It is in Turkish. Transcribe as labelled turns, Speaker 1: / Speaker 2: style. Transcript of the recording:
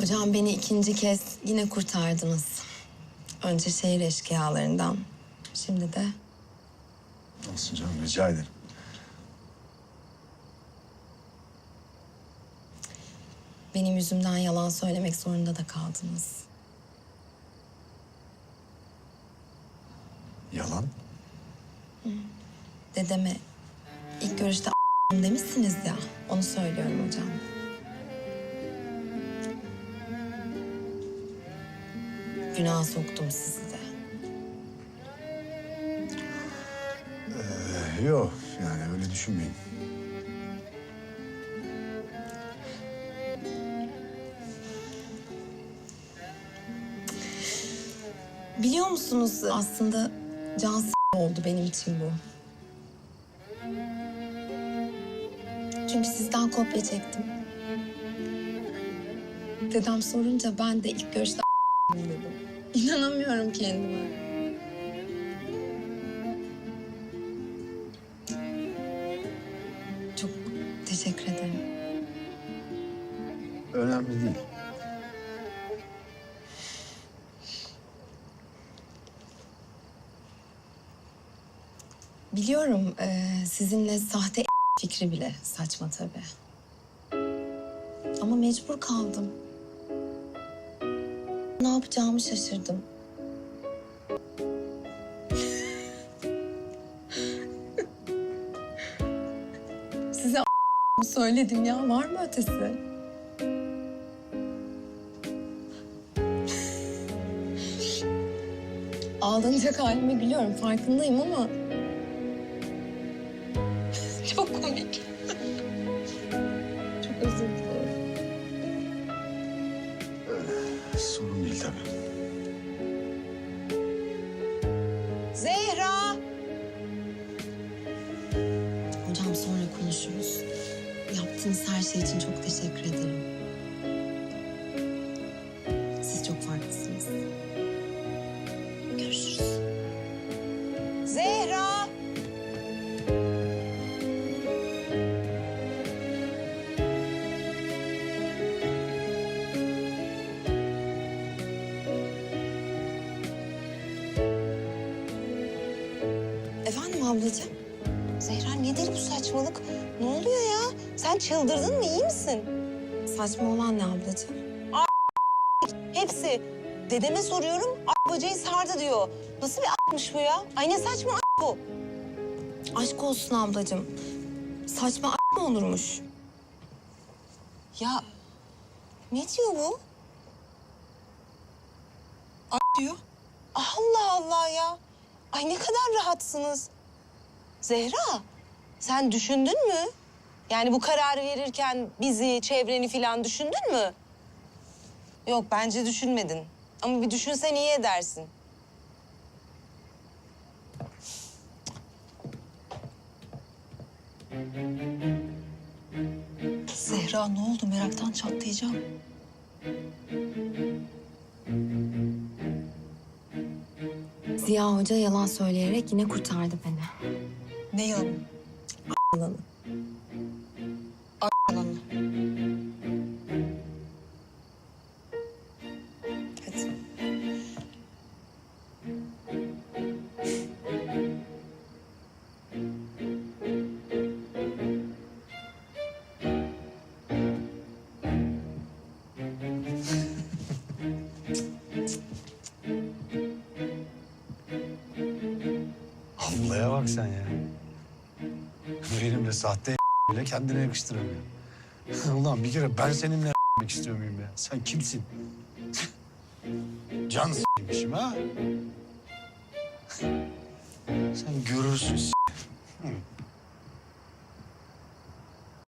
Speaker 1: Hocam beni ikinci kez yine kurtardınız. Önce şehir eşkıyalarından. Şimdi de
Speaker 2: Olsun canım rica ederim.
Speaker 1: benim yüzümden yalan söylemek zorunda da kaldınız.
Speaker 2: Yalan?
Speaker 1: Dedeme ilk görüşte demişsiniz ya. Onu söylüyorum hocam. Günah soktum sizi de.
Speaker 2: Ee, yok yani öyle düşünmeyin.
Speaker 1: Biliyor musunuz aslında can oldu benim için bu. Çünkü sizden kopya çektim. Dedem sorunca ben de ilk görüşte. İnanamıyorum kendime. Çok teşekkür ederim.
Speaker 2: Önemli değil.
Speaker 1: Biliyorum eee, sizinle sahte fikri bile saçma tabii. Ama mecbur kaldım. Ne yapacağımı şaşırdım. Söyledim ya var mı ötesi? Ağlanacak halime gülüyorum farkındayım ama Yaptığınız her şey için çok teşekkür ederim. Siz çok farklısınız. Görüşürüz.
Speaker 3: Zehra!
Speaker 1: Efendim ablacığım?
Speaker 3: Zehra nedir bu saçmalık? Ne oluyor ya? Sen çıldırdın mı? İyi misin?
Speaker 1: Saçma olan ne ablacığım?
Speaker 3: Hepsi. Dedeme soruyorum, a- bacayı sardı diyor. Nasıl bir a**mış bu ya? Ay ne saçma a- bu?
Speaker 1: Aşk olsun ablacığım. Saçma a- mı olurmuş?
Speaker 3: Ya ne diyor bu?
Speaker 4: diyor.
Speaker 3: Allah Allah ya. Ay ne kadar rahatsınız. Zehra, sen düşündün mü? Yani bu kararı verirken bizi, çevreni falan düşündün mü? Yok bence düşünmedin. Ama bir düşünsen iyi edersin.
Speaker 4: Zehra ne oldu meraktan çatlayacağım.
Speaker 1: Ziya Hoca yalan söyleyerek yine kurtardı beni.
Speaker 4: Ne yalan?
Speaker 1: Yalanı.
Speaker 4: Yalanı.
Speaker 2: Benimle sahte bile kendine yakıştıramıyor. Ulan bir kere ben seninle istiyor muyum ya? Sen kimsin? Can s**mişim ha? Sen görürsün s**.